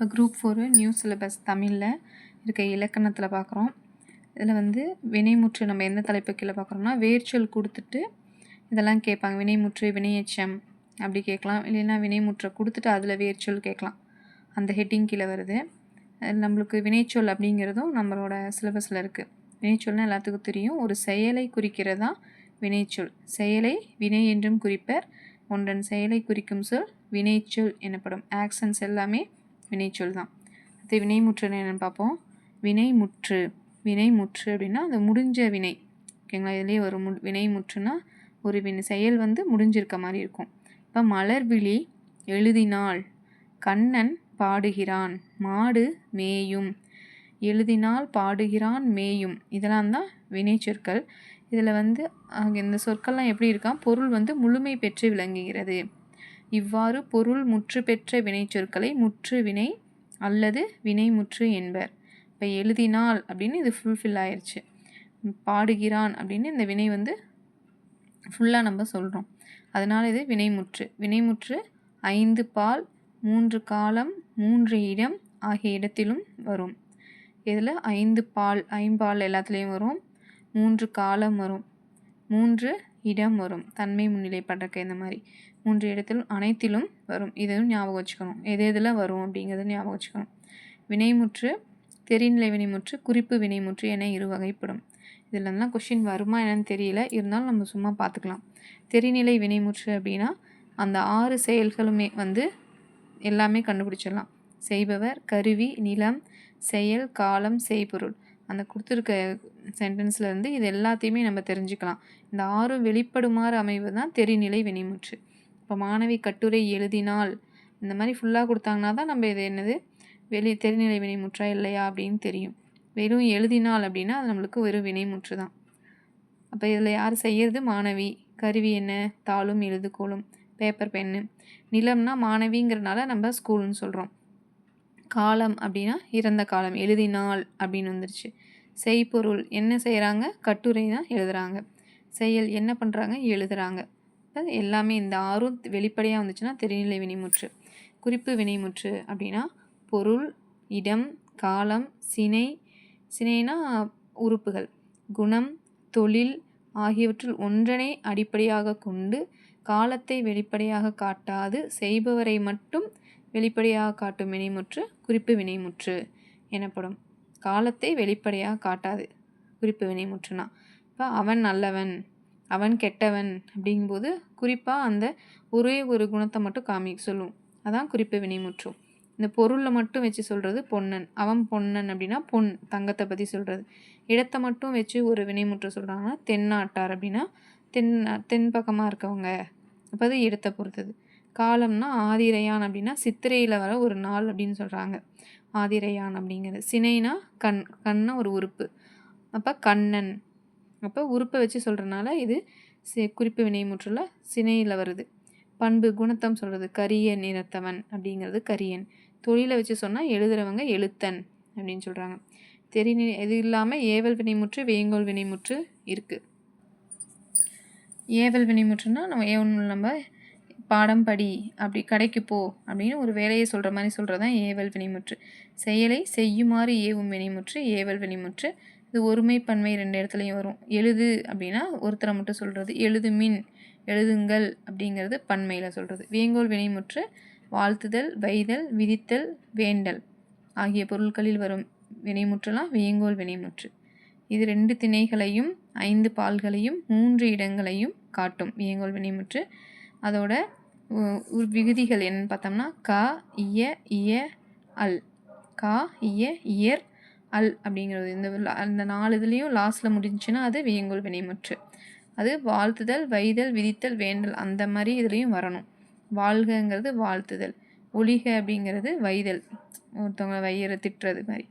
இப்போ group four new syllabus தமிழில் இருக்க இலக்கணத்தில் பார்க்குறோம். இதில் வந்து வினைமுற்று நம்ம எந்த தலைப்பு கீழே பார்க்குறோம்னா வேர்ச்சொல் கொடுத்துட்டு இதெல்லாம் கேட்பாங்க. வினைமுற்று வினையச்சம் அப்படி கேட்கலாம். இல்லைன்னா வினைமுற்றை கொடுத்துட்டு அதில் வேர்ச்சொல் கேட்கலாம். அந்த ஹெட்டிங் கீழே வருது. நம்மளுக்கு வினைச்சொல் அப்படிங்கிறதும் நம்மளோட சிலபஸில் இருக்குது வினைச்சொல்னால் எல்லாத்துக்கும் தெரியும். ஒரு செயலை குறிக்கிறதா வினைச்சொல் செயலை வினை என்றும் குறிப்பர். ஒன்றன் செயலை குறிக்கும் சொல் வினைச்சொல் எனப்படும். ஆக்ஷன்ஸ் எல்லாமே வினைச்சொல் தான். அது வினைமுற்று என்னென்னு பார்ப்போம். வினைமுற்று. வினைமுற்று அப்படின்னா அந்த முடிஞ்ச வினை. ஓகேங்களா? இதுலேயே ஒரு மு வினைமுற்றுனா ஒரு வினை செயல் வந்து முடிஞ்சிருக்க மாதிரி இருக்கும். இப்போ மலர்விழி எழுதினாள் கண்ணன் பாடுகிறான் மாடு மேயும். எழுதினால் பாடுகிறான் மேயும். இதெல்லாம் தான் வினைச்சொற்கள். இதில் வந்து இந்த சொற்கள்லாம் எப்படி இருக்கா? பொருள் வந்து முழுமை பெற்று விளங்குகிறது. இவ்வாறு பொருள் முற்று பெற்ற வினைச்சொற்களை முற்று வினை அல்லது வினைமுற்று என்பர். இப்போ எழுதினால் அப்படின்னு இது ஃபுல்ஃபில் ஆயிடுச்சு பாடுகிறான் அப்படின்னு இந்த வினை வந்து ஃபுல்லாக நம்ம சொல்கிறோம் அதனால் இது வினைமுற்று வினைமுற்று ஐந்து பால் மூன்று காலம் மூன்று இடம் ஆகிய இடத்திலும் வரும். இதில் ஐந்து பால் ஐம்பால் எல்லாத்துலேயும் வரும். மூன்று காலம் வரும். மூன்று இடம் வரும். தன்மை முன்னிலைப்படுறக்க இந்த மாதிரி மூன்று இடத்திலும் அனைத்திலும் வரும். இதையும் ஞாபகம் வச்சுக்கணும். எது எதில் வரும் அப்படிங்கிறத ஞாபகம் வச்சுக்கணும். வினைமுற்று தெரிநிலை வினைமுற்று குறிப்பு வினைமுற்று என இரு வகைப்படும். இதிலலாம் கொஷின் வருமா என்னன்னு தெரியல. இருந்தாலும் நம்ம சும்மா பார்த்துக்கலாம். தெரிநிலை வினைமுற்று அப்படின்னா அந்த ஆறு செயல்களுமே வந்து எல்லாமே கண்டுபிடிச்சிடலாம். செய்பவர் கருவி நிலம் செயல் காலம் செய்பொருள். அந்த கொடுத்துருக்க சென்டென்ஸ்லேருந்து இது எல்லாத்தையுமே நம்ம தெரிஞ்சுக்கலாம். இந்த ஆறும் வெளிப்படுமாறு அமைவு தான் தெரிநிலை வினைமுற்று இப்போ மாணவி கட்டுரை எழுதினால் இந்த மாதிரி ஃபுல்லாக கொடுத்தாங்கன்னா தான் நம்ம இது என்னது? வெளி தெரிநிலை வினைமுற்றா இல்லையா அப்படின்னு தெரியும். வெறும் எழுதினால் அப்படின்னா அது நம்மளுக்கு வெறும் வினைமுற்று தான். அப்போ இதில் யார் செய்கிறது மாணவி. கருவி என்ன? தாளும் எழுதுகோளும் பேப்பர் பென்னு நிலம்னா மாணவிங்கிறனால நம்ம ஸ்கூல்னு சொல்கிறோம் காலம் அப்படின்னா இறந்த காலம் எழுதினால் அப்படின்னு வந்துருச்சு. செய்பொருள் என்ன செய்கிறாங்க கட்டுரை தான் எழுதுகிறாங்க செயல் என்ன பண்ணுறாங்க எழுதுகிறாங்க எல்லாமே இந்த ஆறும் வெளிப்படையாக வந்துச்சுன்னா தெரிநிலை வினைமுற்று. குறிப்பு வினைமுற்று அப்படின்னா பொருள் இடம் காலம் சினை. சினைனா உறுப்புகள். குணம் தொழில் ஆகியவற்றில் ஒன்றனை அடிப்படையாக கொண்டு காலத்தை வெளிப்படையாக காட்டாது செய்பவரை மட்டும் வெளிப்படையாக காட்டும் வினைமுற்று குறிப்பு வினைமுற்று எனப்படும். காலத்தை வெளிப்படையாக காட்டாது குறிப்பு வினைமுற்றுனா. இப்போ அவன் நல்லவன் அவன் கெட்டவன் அப்படிங்கும்போது குறிப்பாக அந்த ஒரே ஒரு குணத்தை மட்டும் காமி சொல்லும். அதான் குறிப்பு வினைமுற்றும் இந்த பொருளில் மட்டும் வச்சு சொல்கிறது பொன்னன். அவன் பொன்னன் அப்படின்னா பொன் தங்கத்தை பற்றி சொல்கிறது இடத்தை மட்டும் வச்சு ஒரு வினைமுற்று சொல்கிறாங்கன்னா தென்னாட்டார் அப்படின்னா தென் தென் பக்கமாக இருக்கவங்க. அப்போ அது இடத்தை பொறுத்தது. காலம்னா ஆதிரையான் அப்படின்னா சித்திரையில் வர ஒரு நாள் அப்படின்னு சொல்கிறாங்க ஆதிரையான் அப்படிங்கிறது. சினைனா கண் கண்ணை ஒரு உறுப்பு. அப்போ கண்ணன். அப்போ உறுப்பை வச்சு சொல்கிறனால இது சி குறிப்பு வினைமுற்றில் சினையில் வருது. பண்பு குணத்தம் சொல்கிறது கரிய நிறத்தவன் அப்படிங்கிறது கரியன். தொழிலை வச்சு சொன்னால் எழுதுகிறவங்க எழுத்தன் அப்படின்னு சொல்கிறாங்க தெரி இது இல்லாமல் ஏவல் வினைமுற்று வேங்கோல் வினைமுற்று இருக்குது ஏவல் வினைமுற்றுனா நம்ம ஏவல் நம்ம பாடம் படி அப்படி கடைக்கு போ அப்படின்னு ஒரு வேலையை சொல்கிற மாதிரி சொல்கிறது தான் ஏவல் வினைமுற்று. செயலை செய்யுமாறு ஏவும் வினைமுற்று ஏவல் வினைமுற்று. இது ஒருமை பன்மை ரெண்டு இடத்துலையும் வரும். எழுது அப்படின்னா ஒருத்தரை மட்டும் சொல்கிறது எழுது மின் எழுதுங்கள் அப்படிங்கிறது பன்மையில் சொல்கிறது வேங்கோல் வினைமுற்று வாழ்த்துதல் வைதல் விதித்தல் வேண்டல் ஆகிய பொருட்களில் வரும் வினைமுற்றுலாம் வேங்கோல் வினைமுற்று. இது ரெண்டு திணைகளையும் ஐந்து பால்களையும் மூன்று இடங்களையும் காட்டும் வேங்கோல் வினைமுற்று. அதோட விகுதிகள் என்னன்னு பார்த்தோம்னா கா இய இய அல். கா இய இயர் அல் அப்படிங்கிறது. இந்த அந்த நாலு இதுலேயும் லாஸ்ட்டில் முடிஞ்சுன்னா அது வியங்கோல் வினைமுற்று. அது வாழ்த்துதல் வைதல் விதித்தல் வேண்டல் அந்த மாதிரி இதுலேயும் வரணும். வாழ்கங்கிறது வாழ்த்துதல். ஒளிக அப்படிங்கிறது வைதல். ஒருத்தவங்களை வையரை திட்டுறது மாதிரி.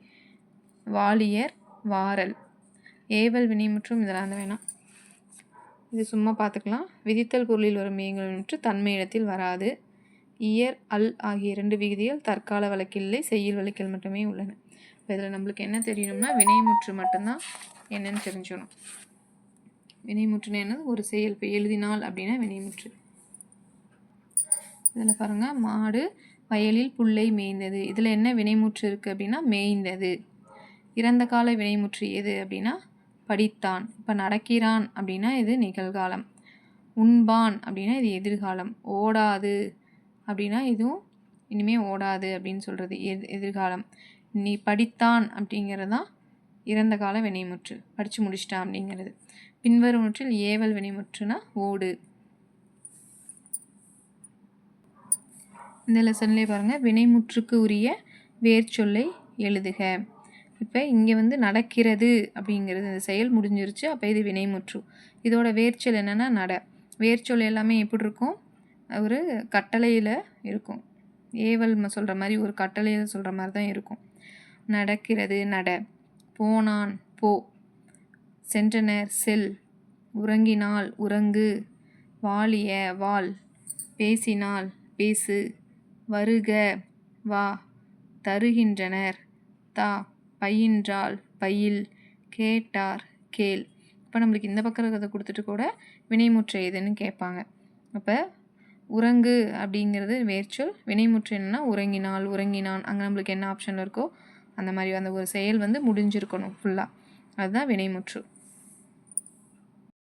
வாலியர் வாரல். ஏவல் வினைமுற்றும் இதெல்லாம் வந்து வேணாம். இது சும்மா பார்த்துக்கலாம். விதித்தல் பொருளில் வரும் இயங்குமுற்று தன்மை இடத்தில் வராது. இயர் அல் ஆகிய இரண்டு விகுதிகள் தற்கால வழக்கில்லை செய்யுள் வழக்கில் மட்டுமே உள்ளன. இப்போ இதில் நம்மளுக்கு என்ன தெரியணும்னா வினைமுற்று மட்டும்தான் என்னன்னு தெரிஞ்சுக்கணும். வினைமுற்றுனா என்னது? ஒரு செயல் இப்போ எழுதினால் அப்படின்னா வினைமுற்று. இதில் பாருங்கள் மாடு வயலில் புல்லை மேய்ந்தது. இதில் என்ன வினைமுற்று இருக்குது அப்படின்னா மேய்ந்தது. இறந்த கால வினைமுற்று எது அப்படின்னா படித்தான். இப்போ நடக்கிறான் அப்படின்னா இது நிகழ்காலம். உண்பான் அப்படின்னா இது எதிர்காலம். ஓடாது அப்படின்னா இதுவும் இனிமேல் ஓடாது அப்படின்னு சொல்கிறது எது எதிர்காலம். நீ படித்தான் அப்படிங்கிறது தான் இறந்த கால வினைமுற்று. படித்து முடிச்சிட்டான் அப்படிங்கிறது. பின்வரும் முற்றில் ஏவல் வினைமுற்றுனா ஓடு. இந்த லெசன்லேயே பாருங்கள் வினைமுற்றுக்கு உரிய வேர்ச்சொல்லை எழுதுக. இப்போ இங்கே வந்து நடக்கிறது அப்படிங்கிறது இந்த செயல் முடிஞ்சிருச்சு. அப்போ இது வினைமுற்று. இதோட வேர்ச்சொல் என்னென்னா நட. வேர்ச்சொல் எல்லாமே எப்படி இருக்கும்? ஒரு கட்டளையில் இருக்கும். ஏவல் சொல்கிற மாதிரி ஒரு கட்டளையில் சொல்கிற மாதிரி தான் இருக்கும். நடக்கிறது நட. போனான் போ. சென்றனர் செல். உறங்கினால் உறங்கு. வாலிய வால் பேசினால் பேசு. வருக வா. தருகின்றனர் தா. பயின்றால் பயில் கேட்டார் கேள். இப்போ நம்மளுக்கு இந்த பக்கம் இருக்கிறத கொடுத்துட்டு கூட வினைமுற்று எதுன்னு கேட்பாங்க. அப்போ உறங்கு அப்படிங்கிறது வேர்ச்சொல் வினைமுற்று என்னென்னா உறங்கினால் உறங்கினான். அங்கே நம்மளுக்கு என்ன ஆப்ஷன் இருக்கோ அந்த மாதிரி அந்த ஒரு செயல் வந்து முடிஞ்சிருக்கணும் ஃபுல்லாக அதுதான் வினைமுற்று.